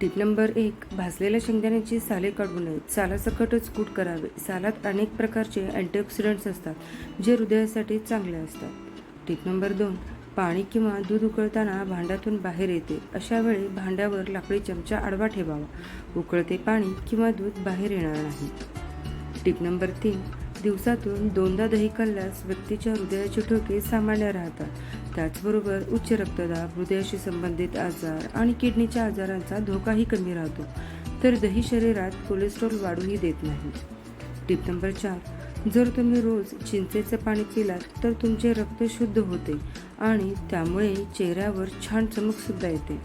टीप number एक भाजलेल्या शेंगदाण्याची साले काढू नये. सालासकटच कूट करावे. सालात अनेक प्रकारचे अँटीऑक्सिडंट्स असतात जे हृदयासाठी चांगले असतात. टीप नंबर दोन पाणी किंवा दूध उकळताना भांड्यातून बाहेर येते. अशा वेळी भांड्यावर लाकडी चमचा आडवा ठेवावा. उकळते पाणी किंवा दूध बाहेर येणार नाही. टिप नंबर तीन दिवसातून दोनदा दही खाल्ल्यास व्यक्तीच्या हृदयाचे ठोके सामान्य राहतात. त्याचबरोबर उच्च रक्तदाब हृदयाशी संबंधित आजार आणि किडनीच्या आजारांचा धोकाही कमी राहतो. तर दही शरीरात कोलेस्ट्रॉल वाढूही देत नाही. टिप नंबर चार. जर तुम्ही रोज चिंचेचं पाणी पिलात तर तुमचे रक्त शुद्ध होते आणि त्यामुळे चेहऱ्यावर छान चमकसुद्धा येते.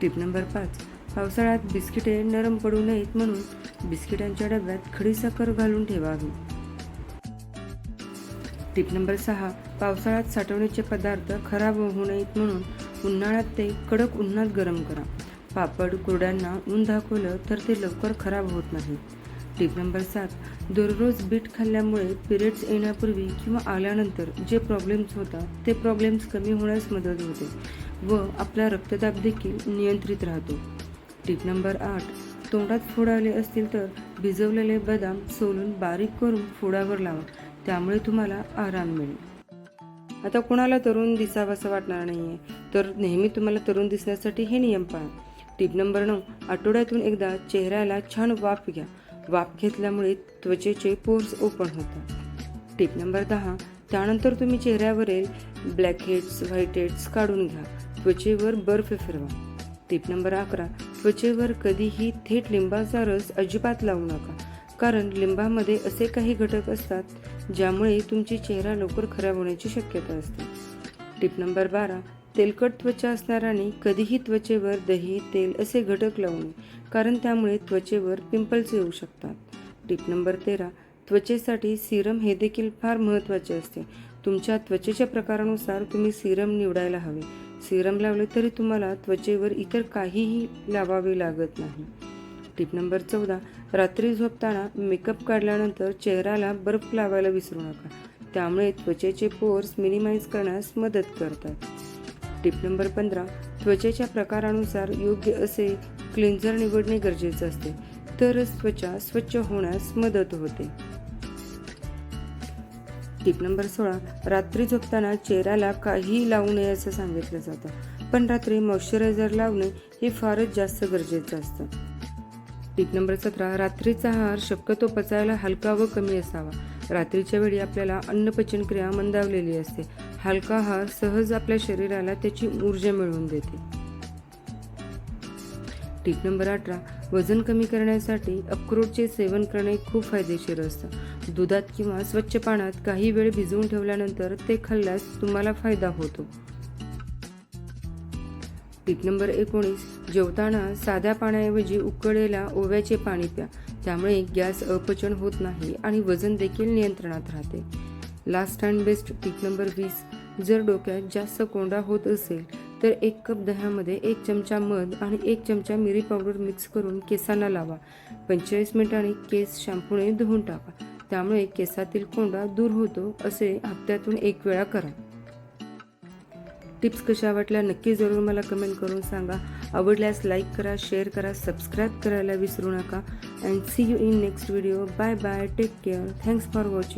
टिप नंबर पाच. पावसाळ्यात बिस्किटे नरम पडू नयेत म्हणून बिस्किटांच्या डब्यात खडीसाखर घालून ठेवावी. टिप नंबर सहा पावसाळ्यात साठवणीचे पदार्थ खराब होऊ नयेत म्हणून उन्हाळ्यात ते कडक उन्हात गरम करा. पापड कुरड्यांना ऊन दाखवलं तर ते लवकर खराब होत नाही. टिप नंबर सात दररोज बीट खाल्ल्यामुळे पिरियड्स येण्यापूर्वी किंवा आल्यानंतर जे प्रॉब्लेम्स होतात ते प्रॉब्लेम्स कमी होण्यास मदत होते व आपला रक्तदाब देखील नियंत्रित राहतो. टिप नंबर आठ तोंडात फोड आले असतील तर भिजवलेले बदाम सोलून बारीक करून फोडावर लावा. त्यामुळे तुम्हाला आराम मिळेल. आता कोणाला तरुण दिसावंसं वाटणार नाही आहे तर नेहमी तुम्हाला तरुण दिसण्यासाठी हे नियम पाळा टिप नंबर नऊ. आठवड्यातून एकदा चेहऱ्याला छान वाफ घ्या. वाफ घेतल्यामुळे त्वचेचे पोर्स ओपन होतात. टिप नंबर दहा. त्यानंतर तुम्ही चेहऱ्यावरील ब्लॅक हेड्स व्हाईट हेड्स काढून घ्या. त्वचेवर बर्फ फिरवा. टिप नंबर अकरा. त्वचेवर कधीही थेट लिंबाचा रस अजिबात लावू नका. कारण लिंबामध्ये असे काही घटक असतात ज्यामुळे तुमची चेहरा लवकर खराब होण्याची शक्यता असते. टिप नंबर बारा तेलकट त्वचा असणाऱ्यांनी कधीही त्वचेवर दही तेल असे घटक लावू नये कारण त्यामुळे त्वचेवर पिंपल्स येऊ शकतात. टिप नंबर तेरा त्वचेसाठी सिरम हे देखील फार महत्त्वाचे असते. तुमच्या त्वचेच्या प्रकारानुसार तुम्ही सिरम निवडायला हवे. सिरम लावले तरी तुम्हाला त्वचेवर इतर काहीही लावावे लागत नाही. टिप नंबर चौदा. रात्री झोपताना मेकअप काढल्यानंतर चेहऱ्याला बर्फ लावायला विसरू नका. त्यामुळे त्वचेचे पोर्स मिनिमाइज करण्यास मदत करतात. टिप नंबर पंधरा. त्वचेच्या प्रकारानुसार योग्य असे क्लिन्झर निवडणे गरजेचे असते. तरच त्वचा स्वच्छ होण्यास मदत होते. टिप नंबर सोळा. रात्री झोपताना चेहऱ्याला काहीही लावू नये असं सांगितलं जातं. पण रात्री मॉइश्चरायझर लावणे हे फारच जास्त गरजेचं असतं. टिप नंबर सतरा रात्रीचा आहार शक्यतो पचायला हलका व कमी असावा. रात्रीच्या वेळी आपल्याला अन्नपचनक्रिया मंदावलेली असते. हलका आहार सहज आपल्या शरीराला त्याची ऊर्जा मिळवून देते. टीप नंबर अठरा वजन कमी करण्यासाठी अक्रोडचे सेवन करणे खूप फायदेशीर असतं. दुधात किंवा स्वच्छ पाण्यात काही वेळ भिजवून ठेवल्यानंतर ते खाल्ल्यास तुम्हाला फायदा होतो. टिप नंबर एकोणीस जेवताना साध्या पाण्याऐवजी उकळलेल्या ओव्याचे पाणी प्या त्यामुळे गॅस अपचन होत नाही आणि वजन देखील नियंत्रणात राहते. Last and best tip number वीस जर डोक्यात जास्त कोंडा होत असेल तर एक कप दह्यामध्ये एक चमचा मध आणि एक चमचा मिरी पावडर मिक्स करून केसांना लावा. पंचेचाळीस मिनिटांनी केस शॅम्पूने धुवून टाका. त्यामुळे केसातील कोंडा दूर होतो असे हप्त्यातून एक वेळा करा. टिप्स कशा वाटल्या नक्की जरूर मला कमेंट करून सांगा. आवडल्यास लाईक करा शेअर करा सबस्क्राईब करायला विसरू नका. And see you in next video bye bye take care thanks for watching